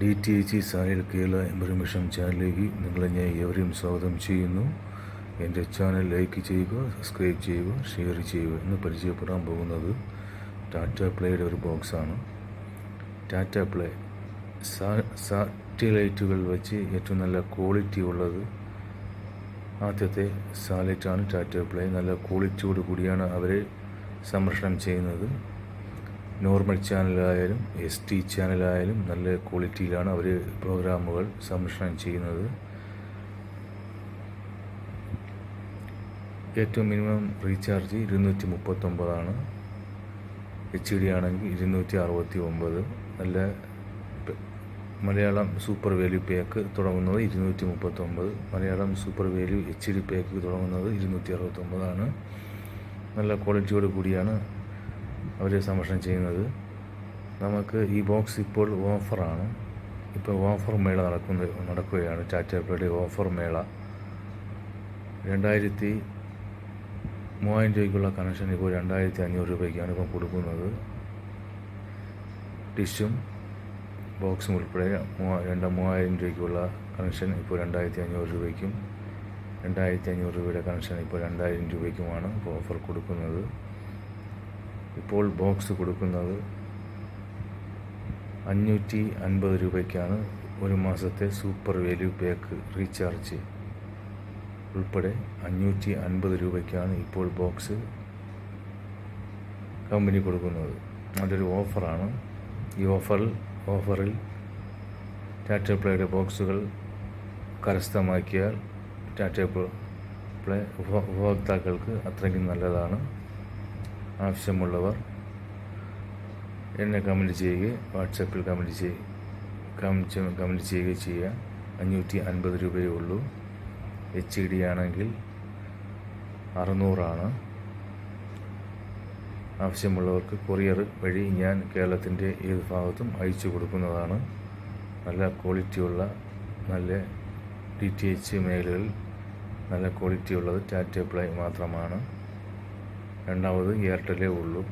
D T H സായൽ Kerala information ചാനലിലേക്ക് നിങ്ങളെ ഞാൻ ഏവരെയും സ്വാഗതം ചെയ്യുന്നു. എന്റെ ചാനൽ ലൈക്ക് ചെയ്യുക സബ്സ്ക്രൈബ് ചെയ്യുക ഷെയർ ചെയ്യുക എന്ന് പരിചയപ്പെടാൻ പോകുന്നത് ടാറ്റ പ്ലേയുടെ ഒരു ബോക്സാണ്. ടാറ്റ പ്ലേ സാറ്റലൈറ്റുകൾ വെച്ച് ഏറ്റവും നല്ല ക്വാളിറ്റി ഉള്ളത് ആദ്യത്തെ സാറ്റലൈറ്റാണ് ടാറ്റ പ്ലേ. നല്ല ക്വാളിറ്റിയോട് കൂടിയാണ് അവരെ സംരക്ഷണം ചെയ്യുന്നത്. നോർമൽ ചാനലായാലും എസ് ടി ചാനലായാലും നല്ല ക്വാളിറ്റിയിലാണ് അവർ പ്രോഗ്രാമുകൾ സംരക്ഷണം ചെയ്യുന്നത്. ഏറ്റവും മിനിമം റീചാർജ് ഇരുന്നൂറ്റി മുപ്പത്തൊമ്പതാണ് എച്ച് ഡി ആണെങ്കിൽ ഇരുന്നൂറ്റി അറുപത്തി ഒമ്പത് നല്ല മലയാളം സൂപ്പർ വാല്യൂ പാക്ക് തുടങ്ങുന്നത് ഇരുന്നൂറ്റി മുപ്പത്തൊമ്പത് Malayalam super value H D pack തുടങ്ങുന്നത് ഇരുന്നൂറ്റി അറുപത്തൊമ്പതാണ് നല്ല ക്വാളിറ്റിയോട് കൂടിയാണ് അവർ സംരക്ഷണം ചെയ്യുന്നത്. നമുക്ക് ഈ ബോക്സ് ഇപ്പോൾ ഓഫറാണ്. ഇപ്പോൾ ഓഫർ മേള നടക്കുന്ന നടക്കുകയാണ്. പ്ലേയുടെ ഓഫർ മേള. രണ്ടായിരത്തി മൂവായിരം രൂപയ്ക്കുള്ള കണക്ഷൻ ഇപ്പോൾ രണ്ടായിരത്തി അഞ്ഞൂറ് രൂപയ്ക്കാണ് ഇപ്പം കൊടുക്കുന്നത്. ഡിഷും ബോക്സും ഉൾപ്പെടെ മൂവാ രണ്ട് മൂവായിരം രൂപയ്ക്കുള്ള കണക്ഷൻ ഇപ്പോൾ രണ്ടായിരത്തി അഞ്ഞൂറ് രൂപയ്ക്കും രണ്ടായിരത്തി അഞ്ഞൂറ് രൂപയുടെ കണക്ഷൻ ഇപ്പോൾ രണ്ടായിരം രൂപയ്ക്കുമാണ് ഇപ്പോൾ ഓഫർ കൊടുക്കുന്നത്. ഇപ്പോൾ ബോക്സ് കൊടുക്കുന്നത് അഞ്ഞൂറ്റി അൻപത് രൂപയ്ക്കാണ് ഒരു മാസത്തെ സൂപ്പർ വാല്യൂ പാക്ക് റീചാർജ്. ഉൾപ്പെടെ അഞ്ഞൂറ്റി അൻപത് രൂപയ്ക്കാണ് ഇപ്പോൾ ബോക്സ് കമ്പനി കൊടുക്കുന്നത്. അതൊരു ഓഫറാണ്. ഈ ഓഫറിൽ ഓഫറിൽ ടാറ്റ പ്ലേയുടെ ബോക്സുകൾ കരസ്ഥമാക്കിയാൽ ടാറ്റ പ്ലേ ഉപഭോക്താക്കൾക്ക് അത്രയ്ക്കും നല്ലതാണ്. ആവശ്യമുള്ളവർ എന്നെ കമന്റ് ചെയ്യുക വാട്സപ്പിൽ കമന്റ് ചെയ്യ കമന്റ് കമന്റ് ചെയ്യുക ചെയ്യുക. അഞ്ഞൂറ്റി അൻപത് രൂപയേ ഉള്ളൂ. എച്ച് ഡി ആണെങ്കിൽ അറുന്നൂറാണ്. ആവശ്യമുള്ളവർക്ക് കൊറിയർ വഴി ഞാൻ കേരളത്തിന്റെ ഏത് ഭാഗത്തും അയച്ചു കൊടുക്കുന്നതാണ്. നല്ല ക്വാളിറ്റിയുള്ള നല്ല ഡി ടി എച്ച് മേഖലകളിൽ നല്ല ക്വാളിറ്റി ഉള്ളത് ടാറ്റ പ്ലേ മാത്രമാണ്. രണ്ടാമത് എയർടെലേ ഉള്ളൂ.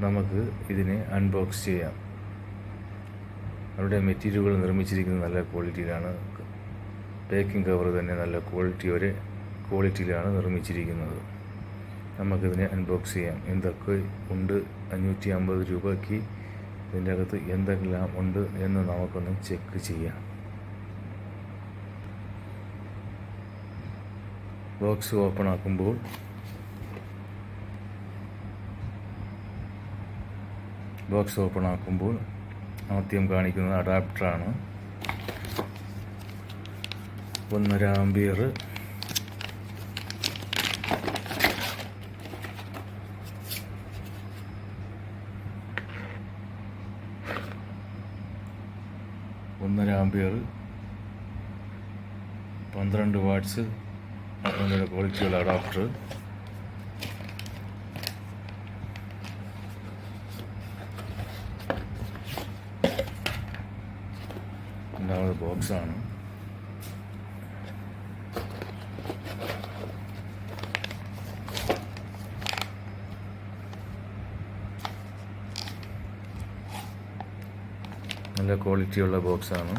നമുക്ക് ഇതിനെ അൺബോക്സ് ചെയ്യാം. അവരുടെ മെറ്റീരിയലുകൾ നിർമ്മിച്ചിരിക്കുന്നത് നല്ല ക്വാളിറ്റിയിലാണ് പാക്കിംഗ് കവർ തന്നെ നല്ല ക്വാളിറ്റി വരെ ക്വാളിറ്റിയിലാണ് നിർമ്മിച്ചിരിക്കുന്നത്. നമുക്കിതിനെ അൺബോക്സ് ചെയ്യാം. എന്തൊക്കെ ഉണ്ട്? അഞ്ഞൂറ്റി അമ്പത് രൂപയ്ക്ക് ഇതിന്റെ അകത്ത് എന്തെല്ലാം ഉണ്ട് എന്ന് നമുക്കൊന്ന് ചെക്ക് ചെയ്യാം. ബോക്സ് ഓപ്പൺ ആക്കുമ്പോൾ ബോക്സ് ഓപ്പൺ ആക്കുമ്പോൾ ആദ്യം കാണിക്കുന്നത് അഡാപ്റ്ററാണ് ഒന്നര ആംബിയർ ഒന്നര ആംബിയർ പന്ത്രണ്ട് വാട്ട്സ്. നല്ല ക്വാളിറ്റിയുള്ള അഡാപ്റ്റർ രണ്ടാമത് ബോക്സാണ്. നല്ല ക്വാളിറ്റിയുള്ള ബോക്സാണ്.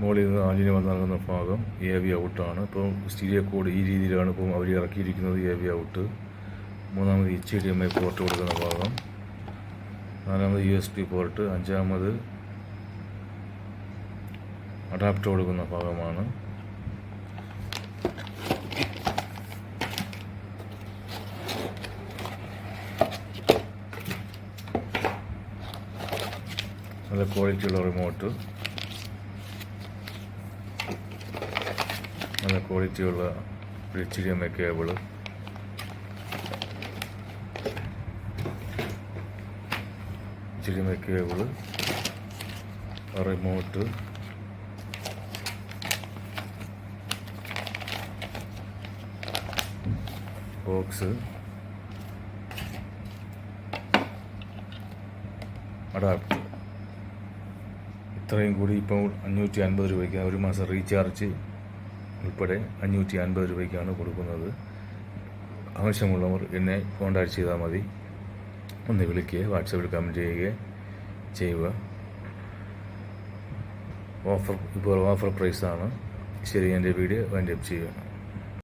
മുകളിൽ നിന്ന് ആദ്യം വന്ന് ഭാഗം എ വി ഔട്ടാണ് ഇപ്പോൾ സ്റ്റീരിയോ കോഡ് ഈ രീതിയിലാണ് ഇപ്പോൾ അവർ ഇറക്കിയിരിക്കുന്നത് എ വി ഔട്ട് മൂന്നാമത് H D M I port കൊടുക്കുന്ന ഭാഗം. നാലാമത് യു എസ് പി പോർട്ട് അഞ്ചാമത് അഡാപ്റ്റർ കൊടുക്കുന്ന ഭാഗമാണ്. നല്ല ക്വാളിറ്റിയുള്ള റിമോട്ട് നല്ല ക്വാളിറ്റിയുള്ള H D M I cable H cable remote. Box. Adapter ഇത്രയും കൂടി ഇപ്പോൾ അഞ്ഞൂറ്റി അൻപത് രൂപയ്ക്ക് ഒരു മാസം റീചാർജ് ഉൾപ്പെടെ അഞ്ഞൂറ്റി അൻപത് രൂപയ്ക്കാണ് കൊടുക്കുന്നത്. ആവശ്യമുള്ളവർ എന്നെ കോൺടാക്ട് ചെയ്താൽ മതി. ഒന്ന് വിളിക്കുക വാട്സപ്പിൽ കമന്റ് ചെയ്യുക ചെയ്യുക. ഓഫർ ഇപ്പോൾ ഓഫർ പ്രൈസാണ് ശരി എന്റെ വീഡിയോ വൈൻഡപ്പ് ചെയ്യുക.